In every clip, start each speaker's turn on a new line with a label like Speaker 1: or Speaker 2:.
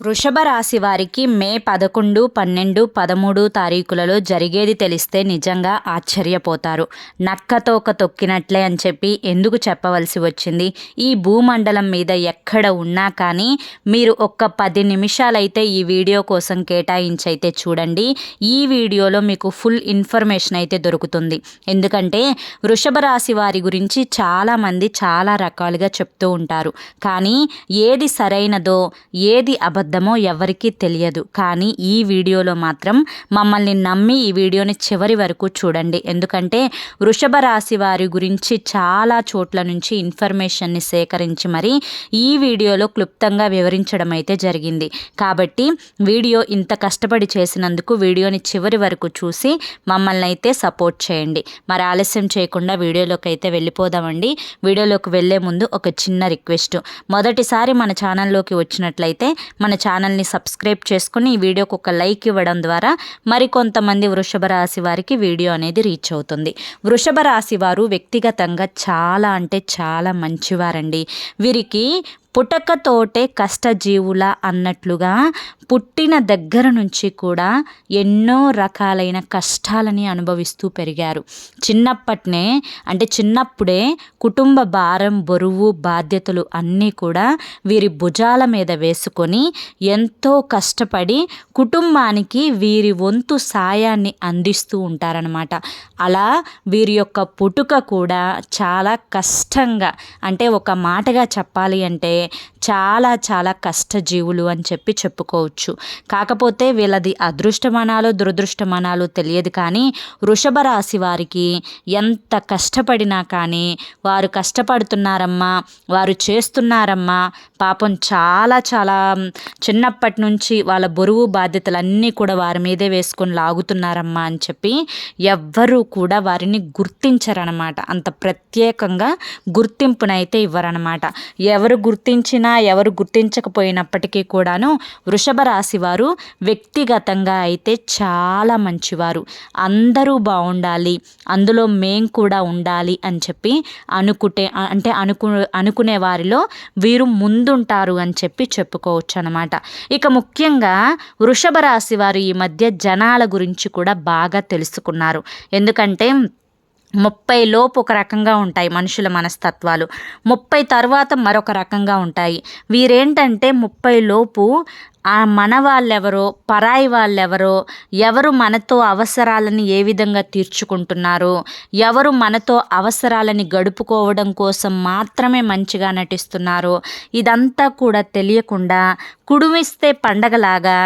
Speaker 1: వృషభ రాశి వారికి మే పదకొండు పన్నెండు పదమూడు తారీఖులలో జరిగేది తెలిస్తే నిజంగా ఆశ్చర్యపోతారు. నక్కతోక తొక్కినట్లే అని చెప్పి ఎందుకు చెప్పవలసి వచ్చింది? ఈ భూమండలం మీద ఎక్కడ ఉన్నా కానీ మీరు ఒక్క పది నిమిషాలైతే ఈ వీడియో కోసం కేటాయించైతే చూడండి. ఈ వీడియోలో మీకు ఫుల్ ఇన్ఫర్మేషన్ అయితే దొరుకుతుంది. ఎందుకంటే వృషభ రాశి వారి గురించి చాలామంది చాలా రకాలుగా చెప్తూ ఉంటారు. కానీ ఏది సరైనదో ఏది అబద్ధ అబద్ధమో ఎవరికీ తెలియదు. కానీ ఈ వీడియోలో మాత్రం మమ్మల్ని నమ్మి ఈ వీడియోని చివరి వరకు చూడండి. ఎందుకంటే వృషభ రాశి వారి గురించి చాలా చోట్ల నుంచి ఇన్ఫర్మేషన్ని సేకరించి మరి ఈ వీడియోలో క్లుప్తంగా వివరించడం అయితే జరిగింది. కాబట్టి వీడియో ఇంత కష్టపడి చేసినందుకు వీడియోని చివరి వరకు చూసి మమ్మల్ని అయితే సపోర్ట్ చేయండి. మరి ఆలస్యం చేయకుండా వీడియోలోకి అయితే వెళ్ళిపోదామండి. వీడియోలోకి వెళ్ళే ముందు ఒక చిన్న రిక్వెస్ట్. మొదటిసారి మన ఛానల్లోకి వచ్చినట్లయితే మన ఛానల్ని సబ్స్క్రైబ్ చేసుకుని ఈ వీడియోకి ఒక లైక్ ఇవ్వడం ద్వారా మరికొంతమంది వృషభ రాశి వారికి వీడియో అనేది రీచ్ అవుతుంది. వృషభ రాశి వారు వ్యక్తిగతంగా చాలా అంటే చాలా మంచివారండి. వీరికి పుటకతోటే కష్టజీవుల అన్నట్లుగా పుట్టిన దగ్గర నుంచి కూడా ఎన్నో రకాలైన కష్టాలని అనుభవిస్తూ పెరిగారు. చిన్నప్పటినే అంటే చిన్నప్పుడే కుటుంబ భారం బరువు బాధ్యతలు అన్నీ కూడా వీరి భుజాల మీద వేసుకొని ఎంతో కష్టపడి కుటుంబానికి వీరి వంతు సాయాన్ని అందిస్తూ ఉంటారనమాట అలా వీరి యొక్క పుట్టుక కూడా చాలా కష్టంగా అంటే ఒక మాటగా చెప్పాలి అంటే చాలా చాలా కష్టజీవులు అని చెప్పి చెప్పుకోవచ్చు. కాకపోతే వీళ్ళది అదృష్టమనాలో దురదృష్టమనాలో తెలియదు కానీ వృషభ రాశి వారికి ఎంత కష్టపడినా కానీ వారు కష్టపడుతున్నారమ్మా వారు చేస్తున్నారమ్మా పాపం చాలా చాలా చిన్నప్పటి నుంచి వాళ్ళ బరువు బాధ్యతలన్నీ కూడా వారి మీదే వేసుకొని లాగుతున్నారమ్మా అని చెప్పి ఎవ్వరూ కూడా వారిని గుర్తించరనమాట. అంత ప్రత్యేకంగా గుర్తింపునైతే ఇవ్వరనమాట. ఎవరు గుర్తించినా ఎవరు గుర్తించకపోయినప్పటికీ కూడాను వృషభ రాశి వారు వ్యక్తిగతంగా అయితే చాలా మంచివారు. అందరూ బాగుండాలి అందులో మేం కూడా ఉండాలి అని చెప్పి అనుకుంటే అంటే అనుకు అనుకునే వారిలో వీరు ముందుంటారు అని చెప్పి చెప్పుకోవచ్చు అనమాట ఇక ముఖ్యంగా వృషభ రాశి వారు ఈ మధ్య జనాల గురించి కూడా బాగా తెలుసుకున్నారు. ఎందుకంటే ముప్పై లోపు ఒక రకంగా ఉంటాయి మనుషుల మనస్తత్వాలు. ముప్పై తర్వాత మరొక రకంగా ఉంటాయి. వీరేంటంటే ముప్పై లోపు ఆ మన వాళ్ళెవరో పరాయి వాళ్ళెవరో ఎవరు మనతో అవసరాలని ఏ విధంగా తీర్చుకుంటున్నారో ఎవరు మనతో అవసరాలని గడుపుకోవడం కోసం మాత్రమే మంచిగా నటిస్తున్నారు ఇదంతా కూడా తెలియకుండా కుడుమిస్తే పండగలాగా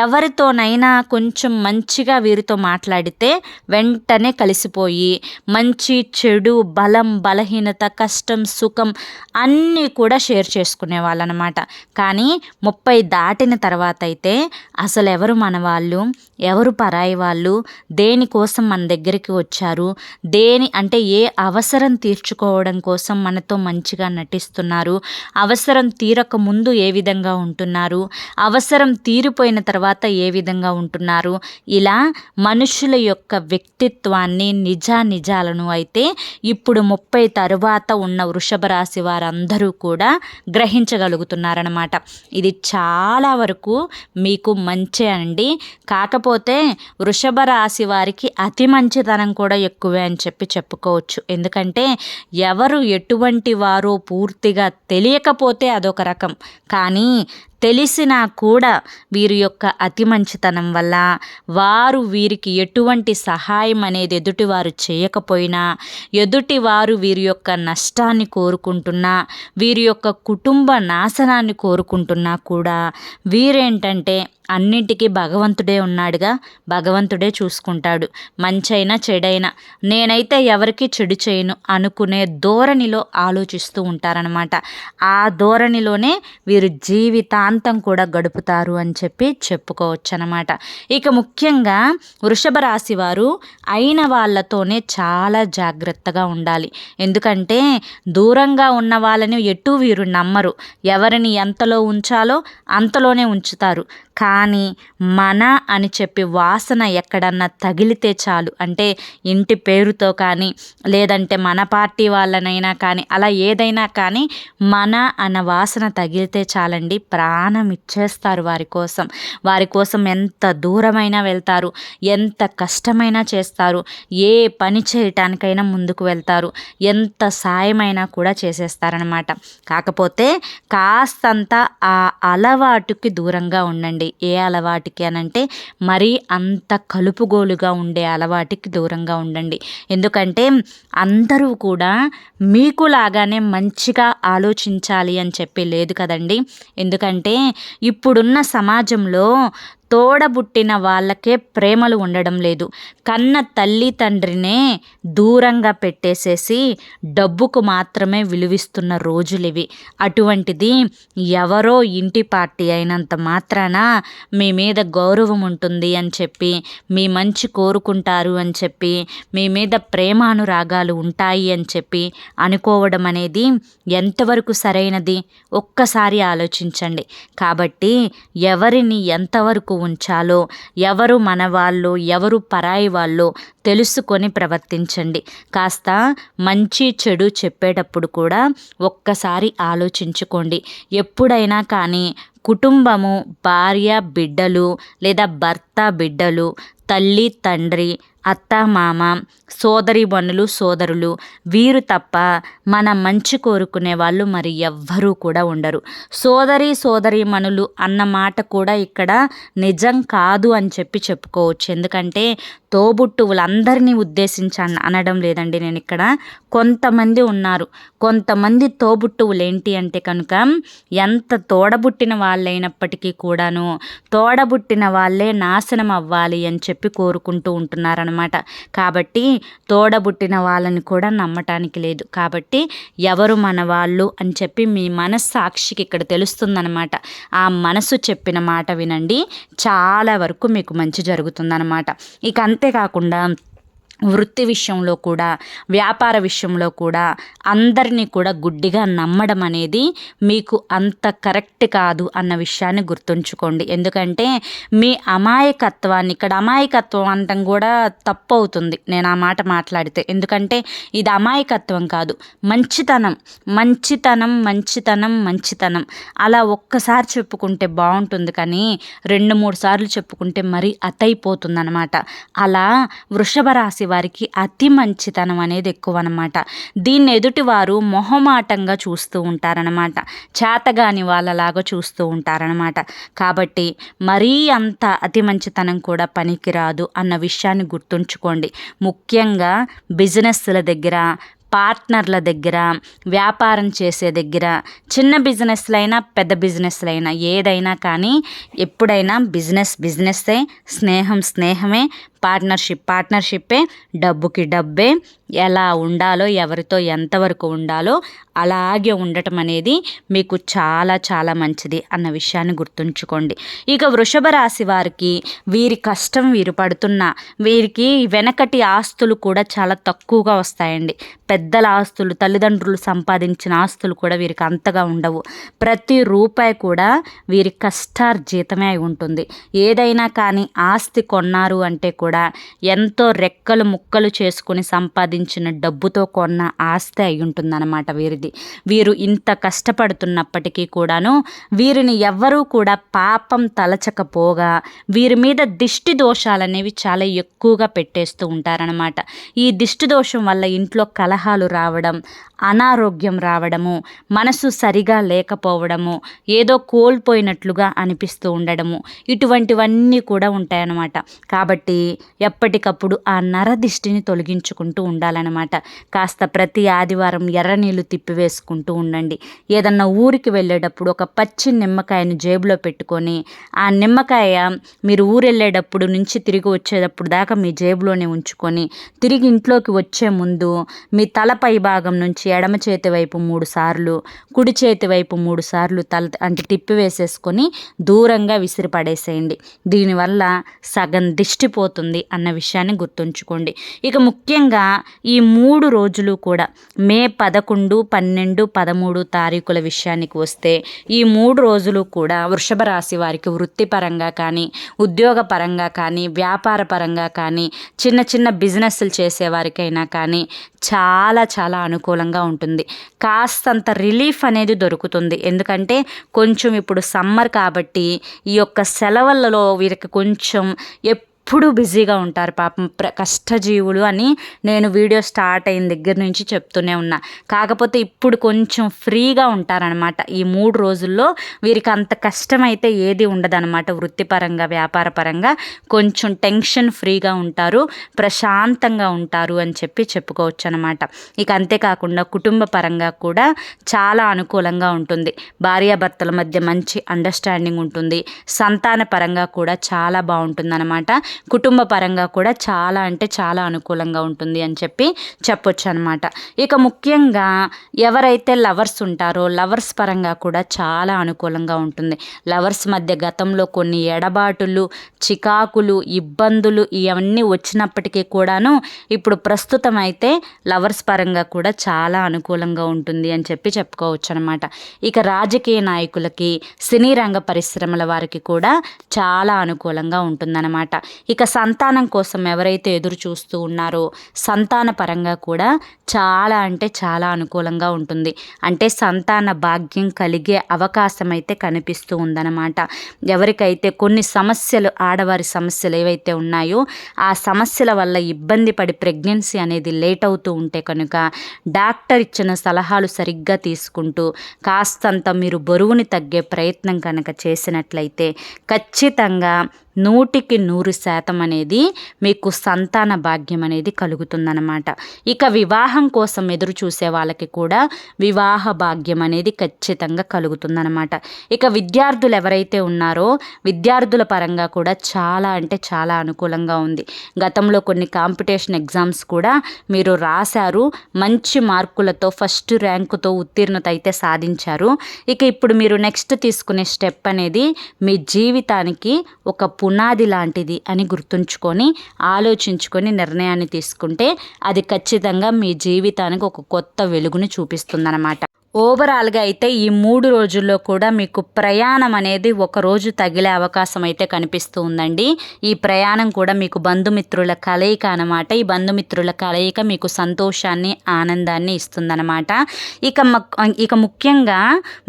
Speaker 1: ఎవరితోనైనా కొంచెం మంచిగా వీరితో మాట్లాడితే వెంటనే కలిసిపోయి మంచి చెడు బలం బలహీనత కష్టం సుఖం అన్నీ కూడా షేర్ చేసుకునే వాళ్ళనమాట కానీ ముప్పై దాటిన తర్వాత అయితే అసలు ఎవరు మన వాళ్ళు? ఎవరు పరాయి వాళ్ళు దేనికోసం మన దగ్గరికి వచ్చారు? దేని అంటే ఏ అవసరం తీర్చుకోవడం కోసం మనతో మంచిగా నటిస్తున్నారు? అవసరం తీరక ముందు ఏ విధంగా ఉంటున్నారు? అవసరం తీరిపోయిన తర్వాత ఏ విధంగా ఉంటున్నారు? ఇలా మనుషుల యొక్క వ్యక్తిత్వాన్ని నిజా నిజాలను అయితే ఇప్పుడు ముప్పై తరువాత ఉన్న వృషభ రాశి వారందరూ కూడా గ్రహించగలుగుతున్నారనమాట ఇది చాలా వరకు వరకు మీకు మంచి అండి. కాకపోతే వృషభ రాశి వారికి అతి మంచితనం కూడా ఎక్కువే అని చెప్పి చెప్పుకోవచ్చు. ఎందుకంటే ఎవరు ఎటువంటి వారో పూర్తిగా తెలియకపోతే అదొక రకం. కానీ తెలిసినా కూడా వీరి యొక్క అతి మంచితనం వల్ల వారు వీరికి ఎటువంటి సహాయం అనేది ఎదుటివారు చేయకపోయినా ఎదుటివారు వీరి యొక్క నష్టాన్ని కోరుకుంటున్నా వీరి యొక్క కుటుంబ నాశనాన్ని కోరుకుంటున్నా కూడా వీరేంటంటే అన్నింటికీ భగవంతుడే ఉన్నాడుగా భగవంతుడే చూసుకుంటాడు. మంచైనా చెడైనా నేనైతే ఎవరికి చెడు చేయను అనుకునే ధోరణిలో ఆలోచిస్తూ ఉంటారనమాట ఆ ధోరణిలోనే వీరు జీవితాంతం కూడా గడుపుతారు అని చెప్పి చెప్పుకోవచ్చు అనమాట ఇక ముఖ్యంగా వృషభ రాశి వారు అయిన వాళ్ళతోనే చాలా జాగ్రత్తగా ఉండాలి. ఎందుకంటే దూరంగా ఉన్న వాళ్ళని ఎటు వీరు నమ్మరు. ఎవరిని ఎంతలో ఉంచాలో అంతలోనే ఉంచుతారు. కానీ మన అని చెప్పి వాసన ఎక్కడన్నా తగిలితే చాలు. అంటే ఇంటి పేరుతో కానీ లేదంటే మన పార్టీ వాళ్ళనైనా కానీ అలా ఏదైనా కానీ మన అన్న వాసన తగిలితే చాలండి. ప్రాణం ఇచ్చేస్తారు వారి కోసం. వారి కోసం ఎంత దూరమైనా వెళ్తారు ఎంత కష్టమైనా చేస్తారు ఏ పని చేయటానికైనా ముందుకు వెళ్తారు ఎంత సాయమైనా కూడా చేసేస్తారనమాట కాకపోతే కాస్తంత ఆ అలవాటుకి దూరంగా ఉండండి. ఏ ఏ అలవాటుకి అనంటే మరీ అంత కలుపుగోలుగా ఉండే అలవాటికి దూరంగా ఉండండి. ఎందుకంటే అందరూ కూడా మీకు లాగానే మంచిగా ఆలోచించాలి అని చెప్పి లేదు కదండి. ఎందుకంటే ఇప్పుడున్న సమాజంలో తోడబుట్టిన వాళ్ళకే ప్రేమలు ఉండడం లేదు. కన్న తల్లి తండ్రినే దూరంగా పెట్టేసేసి డబ్బుకు మాత్రమే విలువిస్తున్న రోజులు ఇవి. అటువంటిది ఎవరో ఇంటి పార్టీ అయినంత మాత్రాన మీ మీద గౌరవం ఉంటుంది అని చెప్పి మీ మంచి కోరుకుంటారు అని చెప్పి మీ మీద ప్రేమానురాగాలు ఉంటాయి అని చెప్పి అనుకోవడం అనేది ఎంతవరకు సరైనది? ఒక్కసారి ఆలోచించండి. కాబట్టి ఎవరిని ఎంతవరకు ఉంచాలో ఎవరు మన వాళ్ళు ఎవరు పరాయి వాళ్ళు తెలుసుకొని ప్రవర్తించండి. కాస్త మంచి చెడు చెప్పేటప్పుడు కూడా ఒక్కసారి ఆలోచించుకోండి. ఎప్పుడైనా కానీ కుటుంబము భార్య బిడ్డలు లేదా భర్త బిడ్డలు తల్లి తండ్రి అత్త మామ సోదరి బనులు సోదరులు వీరు తప్ప మన మంచి కోరుకునే వాళ్ళు మరి ఎవ్వరూ కూడా ఉండరు. సోదరి సోదరి మనులు అన్న మాట కూడా ఇక్కడ నిజం కాదు అని చెప్పి చెప్పుకోవచ్చు. ఎందుకంటే తోబుట్టువులందరినీ ఉద్దేశించి అనడం లేదండి నేను ఇక్కడ. కొంతమంది ఉన్నారు. కొంతమంది తోబుట్టువులు ఏంటి అంటే కనుక ఎంత తోడబుట్టిన వాళ్ళైనప్పటికీ కూడాను తోడబుట్టిన వాళ్ళే నాశనం అవ్వాలి అని చెప్పి కోరుకుంటూ ఉంటున్నారనమాట. కాబట్టి తోడబుట్టిన వాళ్ళని కూడా నమ్మటానికి లేదు. కాబట్టి ఎవరు మన వాళ్ళు అని చెప్పి మీ మనస్సాక్షికి ఇక్కడ తెలుస్తుందనమాట. ఆ మనసు చెప్పిన మాట వినండి. చాలా వరకు మీకు మంచి జరుగుతుందనమాట. ఇక అంతేకాకుండా వృత్తి విషయంలో కూడా వ్యాపార విషయంలో కూడా అందరినీ కూడా గుడ్డిగా నమ్మడం అనేది మీకు అంత కరెక్ట్ కాదు అన్న విషయాన్ని గుర్తుంచుకోండి. ఎందుకంటే మీ అమాయకత్వాన్ని ఇక్కడ అమాయకత్వం అనటం కూడా తప్పు అవుతుంది నేను ఆ మాట మాట్లాడితే. ఎందుకంటే ఇది అమాయకత్వం కాదు మంచితనం మంచితనం మంచితనం మంచితనం. అలా ఒక్కసారి చెప్పుకుంటే బాగుంటుంది కానీ రెండు మూడు సార్లు చెప్పుకుంటే మరీ అతైపోతుంది అనమాట అలా వృషభ రాశి వారికి అతి మంచితనం అనేది ఎక్కువ అనమాట దీన్ని ఎదుటివారు మొహమాటంగా చూస్తూ ఉంటారనమాట. చేతగాని వాళ్ళలాగా చూస్తూ ఉంటారనమాట. కాబట్టి మరీ అంత అతి మంచితనం కూడా పనికిరాదు అన్న విషయాన్ని గుర్తుంచుకోండి. ముఖ్యంగా బిజినెస్ల దగ్గర పార్ట్నర్ల దగ్గర వ్యాపారం చేసే దగ్గర చిన్న బిజినెస్లైనా పెద్ద బిజినెస్లైనా ఏదైనా కానీ ఎప్పుడైనా బిజినెస్ బిజినెస్సే స్నేహం స్నేహమే పార్ట్నర్షిప్. పార్ట్నర్షిప్పే డబ్బుకి డబ్బే. ఎలా ఉండాలో ఎవరితో ఎంతవరకు ఉండాలో అలాగే ఉండటం అనేది మీకు చాలా చాలా మంచిది అన్న విషయాన్ని గుర్తుంచుకోండి. ఇక వృషభ రాశి వారికి వీరి కష్టం వీరు పడుతున్న వీరికి వెనకటి ఆస్తులు కూడా చాలా తక్కువగా వస్తాయండి. పెద్దల ఆస్తులు తల్లిదండ్రులు సంపాదించిన ఆస్తులు కూడా వీరికి అంతగా ఉండవు. ప్రతి రూపాయి కూడా వీరి కష్టార్జితమే అయి ఉంటుంది. ఏదైనా కానీ ఆస్తి కొన్నారు అంటే కూడా కూడా ఎంతో రెక్కలు ముక్కలు చేసుకుని సంపాదించిన డబ్బుతో కొన్న ఆస్తి అయి ఉంటుందన్నమాట వీరిది. వీరు ఇంత కష్టపడుతున్నప్పటికీ కూడాను వీరిని ఎవ్వరూ కూడా పాపం తలచకపోగా వీరి మీద దిష్టి దోషాలనేవి చాలా ఎక్కువగా పెట్టేస్తూ ఉంటారనమాట ఈ దిష్టి దోషం వల్ల ఇంట్లో కలహాలు రావడం అనారోగ్యం రావడము మనసు సరిగా లేకపోవడము ఏదో కోల్పోయినట్లుగా అనిపిస్తూ ఉండడము ఇటువంటివన్నీ కూడా ఉంటాయన్నమాట. కాబట్టి ఎప్పటికప్పుడు ఆ నరదిష్టిని తొలగించుకుంటూ ఉండాలన్నమాట. కాస్త ప్రతి ఆదివారం ఎర్ర నీళ్ళు తిప్పివేసుకుంటూ ఉండండి. ఏదన్నా ఊరికి వెళ్ళేటప్పుడు ఒక పచ్చి నిమ్మకాయను జేబులో పెట్టుకొని ఆ నిమ్మకాయ మీరు ఊరు వెళ్ళేటప్పుడు నుంచి తిరిగి వచ్చేటప్పుడు దాకా మీ జేబులోనే ఉంచుకొని తిరిగి ఇంట్లోకి వచ్చే ముందు మీ తలపై భాగం నుంచి ఎడమ చేతి వైపు మూడు సార్లు కుడి చేతి వైపు మూడు సార్లు తల అంటే తిప్పి వేసేసుకొని దూరంగా విసిరి పడేసేయండి. దీనివల్ల సగం దిష్టిపోతుంది అన్న విషయాన్ని గుర్తుంచుకోండి. ఇక ముఖ్యంగా ఈ మూడు రోజులు కూడా మే పదకొండు పన్నెండు పదమూడు తారీఖుల విషయానికి వస్తే ఈ మూడు రోజులు కూడా వృషభ రాశి వారికి వృత్తిపరంగా కానీ ఉద్యోగపరంగా కానీ వ్యాపార పరంగా కానీ చిన్న చిన్న బిజినెస్లు చేసేవారికైనా కానీ చాలా చాలా అనుకూలంగా ఉంటుంది. కాస్తంత రిలీఫ్ అనేది దొరుకుతుంది. ఎందుకంటే కొంచెం ఇప్పుడు సమ్మర్ కాబట్టి ఈ యొక్క సెలవులలో వీరికి కొంచెం ఎప్పుడు బిజీగా ఉంటారు పాపం ప్ర కష్టజీవులు అని నేను వీడియో స్టార్ట్ అయిన దగ్గర నుంచి చెప్తూనే ఉన్నా. కాకపోతే ఇప్పుడు కొంచెం ఫ్రీగా ఉంటారనమాట ఈ మూడు రోజుల్లో వీరికి అంత కష్టమైతే ఏది ఉండదనమాట వృత్తిపరంగా వ్యాపారపరంగా కొంచెం టెన్షన్ ఫ్రీగా ఉంటారు ప్రశాంతంగా ఉంటారు అని చెప్పి చెప్పుకోవచ్చు అనమాట ఇక అంతేకాకుండా కుటుంబ పరంగా కూడా చాలా అనుకూలంగా ఉంటుంది. భార్యాభర్తల మధ్య మంచి అండర్స్టాండింగ్ ఉంటుంది. సంతాన పరంగా కూడా చాలా బాగుంటుంది అనమాట కుటుంబ పరంగా కూడా చాలా అంటే చాలా అనుకూలంగా ఉంటుంది అని చెప్పి చెప్పొచ్చు అనమాట ఇక ముఖ్యంగా ఎవరైతే లవర్స్ ఉంటారో లవర్స్ పరంగా కూడా చాలా అనుకూలంగా ఉంటుంది. లవర్స్ మధ్య గతంలో కొన్ని ఎడబాటులు చికాకులు ఇబ్బందులు ఇవన్నీ వచ్చినప్పటికీ కూడాను ఇప్పుడు ప్రస్తుతం అయితే లవర్స్ పరంగా కూడా చాలా అనుకూలంగా ఉంటుంది అని చెప్పి చెప్పుకోవచ్చు అనమాట ఇక రాజకీయ నాయకులకి సినీ రంగ పరిశ్రమల వారికి కూడా చాలా అనుకూలంగా ఉంటుందన్నమాట. ఇక సంతానం కోసం ఎవరైతే ఎదురు చూస్తూ ఉన్నారో సంతాన పరంగా కూడా చాలా అంటే చాలా అనుకూలంగా ఉంటుంది. అంటే సంతాన భాగ్యం కలిగే అవకాశం అయితే కనిపిస్తూ ఉందన్నమాట. ఎవరికైతే కొన్ని సమస్యలు ఆడవారి సమస్యలు ఏవైతే ఉన్నాయో ఆ సమస్యల వల్ల ఇబ్బంది పడి ప్రెగ్నెన్సీ అనేది లేట్ అవుతూ ఉంటే కనుక డాక్టర్ ఇచ్చిన సలహాలు సరిగ్గా తీసుకుంటూ కాస్తంత మీరు బరువుని తగ్గే ప్రయత్నం కనుక చేసినట్లయితే ఖచ్చితంగా నూటికి నూరు శాతం అనేది మీకు సంతాన భాగ్యం అనేది కలుగుతుందన్నమాట. ఇక వివాహం కోసం ఎదురు చూసే వాళ్ళకి కూడా వివాహ భాగ్యం అనేది ఖచ్చితంగా కలుగుతుందన్నమాట. ఇక విద్యార్థులు ఎవరైతే ఉన్నారో విద్యార్థుల పరంగా కూడా చాలా అంటే చాలా అనుకూలంగా ఉంది. గతంలో కొన్ని కాంపిటీషన్ ఎగ్జామ్స్ కూడా మీరు రాశారు మంచి మార్కులతో ఫస్ట్ ర్యాంకుతో ఉత్తీర్ణత అయితే సాధించారు. ఇక ఇప్పుడు మీరు నెక్స్ట్ తీసుకునే స్టెప్ అనేది మీ జీవితానికి ఒక పునాది లాంటిది అని గుర్తుంచుకొని ఆలోచించుకొని నిర్ణయాన్ని తీసుకుంటే అది ఖచ్చితంగా మీ జీవితానికి ఒక కొత్త వెలుగుని చూపిస్తుందన్నమాట. ఓవరాల్గా అయితే ఈ మూడు రోజుల్లో కూడా మీకు ప్రయాణం అనేది ఒక రోజు తగిలే అవకాశం అయితే కనిపిస్తూ ఉందండి. ఈ ప్రయాణం కూడా మీకు బంధుమిత్రుల కలయిక అనమాట ఈ బంధుమిత్రుల కలయిక మీకు సంతోషాన్ని ఆనందాన్ని ఇస్తుందన్నమాట. ఇక ఇక ముఖ్యంగా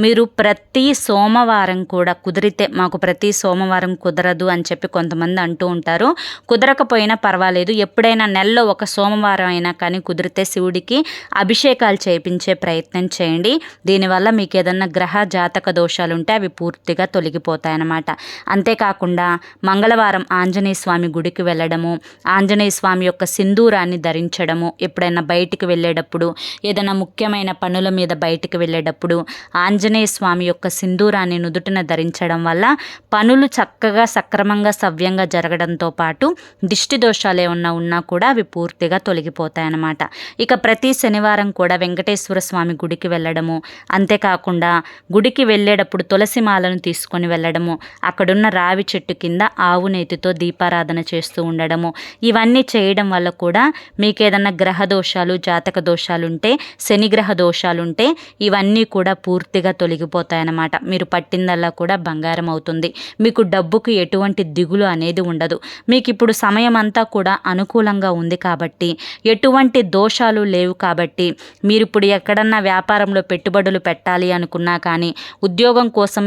Speaker 1: మీరు ప్రతి సోమవారం కూడా కుదిరితే మాకు ప్రతి సోమవారం కుదరదు అని చెప్పి కొంతమంది అంటూ ఉంటారు. కుదరకపోయినా పర్వాలేదు. ఎప్పుడైనా నెలలో ఒక సోమవారం అయినా కానీ కుదిరితే శివుడికి అభిషేకాలు చేయించే ప్రయత్నం చేయండి. దీనివల్ల మీకు ఏదన్నా గ్రహ జాతక దోషాలు ఉంటే అవి పూర్తిగా తొలగిపోతాయన్నమాట. అంతేకాకుండా మంగళవారం ఆంజనేయ స్వామి గుడికి వెళ్ళడము ఆంజనేయ స్వామి యొక్క సింధూరాన్ని ధరించడము ఎప్పుడైనా బయటికి వెళ్ళేటప్పుడు ఏదైనా ముఖ్యమైన పనుల మీద బయటికి వెళ్ళేటప్పుడు ఆంజనేయ స్వామి యొక్క సింధూరాన్ని నుదుటిన ధరించడం వల్ల పనులు చక్కగా సక్రమంగా సవ్యంగా జరగడంతో పాటు దిష్టి దోషాలు ఏమన్నా ఉన్నా కూడా అవి పూర్తిగా తొలగిపోతాయన్నమాట. ఇక ప్రతి శనివారం కూడా వెంకటేశ్వర స్వామి గుడికి వెళ్ళడం వెళ్ళడము. అంతేకాకుండా గుడికి వెళ్ళేటప్పుడు తులసి మాలను తీసుకొని వెళ్ళడము. అక్కడున్న రావి చెట్టు కింద ఆవు నేతితో దీపారాధన చేస్తూ ఉండడము. ఇవన్నీ చేయడం వల్ల కూడా మీకు ఏదన్నా గ్రహ దోషాలు జాతక దోషాలు ఉంటే శనిగ్రహ దోషాలు ఉంటే ఇవన్నీ కూడా పూర్తిగా తొలగిపోతాయన్నమాట. మీరు పట్టిందల్లా కూడా బంగారం అవుతుంది. మీకు డబ్బుకు ఎటువంటి దిగులు అనేది ఉండదు. మీకు ఇప్పుడు సమయం అంతా కూడా అనుకూలంగా ఉంది కాబట్టి ఎటువంటి దోషాలు లేవు కాబట్టి మీరు ఇప్పుడు ఎక్కడన్నా వ్యాపారంలో పెట్టుబడులు పెట్టాలి అనుకున్నా కానీ ఉద్యోగం కోసం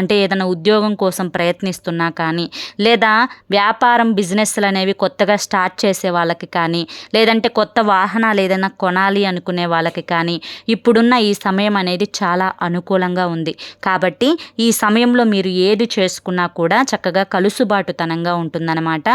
Speaker 1: అంటే ఏదైనా ఉద్యోగం కోసం ప్రయత్నిస్తున్నా కానీ లేదా వ్యాపారం బిజినెస్లు అనేవి కొత్తగా స్టార్ట్ చేసే వాళ్ళకి కానీ లేదంటే కొత్త వాహనాలు ఏదైనా కొనాలి అనుకునే వాళ్ళకి కానీ ఇప్పుడున్న ఈ సమయం అనేది చాలా అనుకూలంగా ఉంది. కాబట్టి ఈ సమయంలో మీరు ఏది చేసుకున్నా కూడా చక్కగా కలుసుబాటుతనంగా ఉంటుందన్నమాట.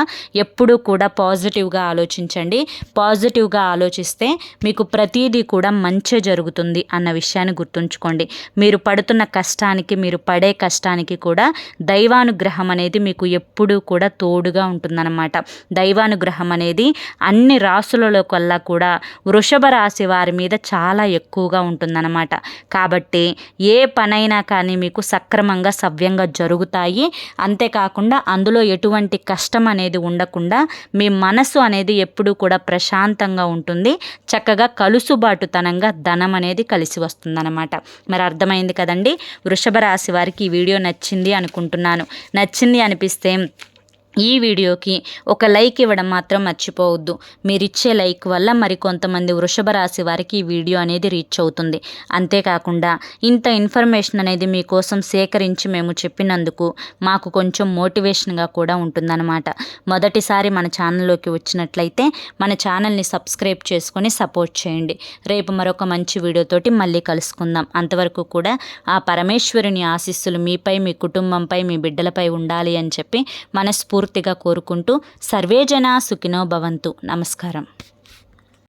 Speaker 1: ఎప్పుడూ కూడా పాజిటివ్గా ఆలోచించండి. పాజిటివ్గా ఆలోచిస్తే మీకు ప్రతీదీ కూడా మంచి జరుగుతుంది అన్న విషయం. విషయాన్ని గుర్తుంచుకోండి. మీరు పడుతున్న కష్టానికి మీరు పడే కష్టానికి కూడా దైవానుగ్రహం అనేది మీకు ఎప్పుడూ కూడా తోడుగా ఉంటుందన్నమాట. దైవానుగ్రహం అనేది అన్ని రాసులలో కల్లా కూడా వృషభ రాశి వారి మీద చాలా ఎక్కువగా ఉంటుందన్నమాట. కాబట్టి ఏ పనైనా కానీ మీకు సక్రమంగా సవ్యంగా జరుగుతాయి. అంతేకాకుండా అందులో ఎటువంటి కష్టం అనేది ఉండకుండా మీ మనసు అనేది ఎప్పుడూ కూడా ప్రశాంతంగా ఉంటుంది. చక్కగా కలుసుబాటుతనంగా ధనం అనేది కలిసి వస్తుంది. వస్తుందన్నమాట. మరి అర్థమైంది కదండి? వృషభ రాశి వారికి ఈ వీడియో నచ్చింది అనుకుంటున్నాను. నచ్చింది అనిపిస్తే ఈ వీడియోకి ఒక లైక్ ఇవ్వడం మాత్రం మర్చిపోవద్దు. మీరు ఇచ్చే లైక్ వల్ల మరి కొంతమంది వృషభ రాశి వారికి ఈ వీడియో అనేది రీచ్ అవుతుంది. అంతేకాకుండా ఇంత ఇన్ఫర్మేషన్ అనేది మీకోసం సేకరించి మేము చెప్పినందుకు మాకు కొంచెం మోటివేషన్గా కూడా ఉంటుందన్నమాట. మొదటిసారి మన ఛానల్లోకి వచ్చినట్లయితే మన ఛానల్ని సబ్స్క్రైబ్ చేసుకొని సపోర్ట్ చేయండి. రేపు మరొక మంచి వీడియోతోటి మళ్ళీ కలుసుకుందాం. అంతవరకు కూడా ఆ పరమేశ్వరుని ఆశీస్సులు మీపై మీ కుటుంబంపై మీ బిడ్డలపై ఉండాలి అని చెప్పి మనస్ఫూర్తి మనస్ఫూర్తిగా కోరుకుంటూ సర్వేజన సుఖినో భవంతు. నమస్కారం.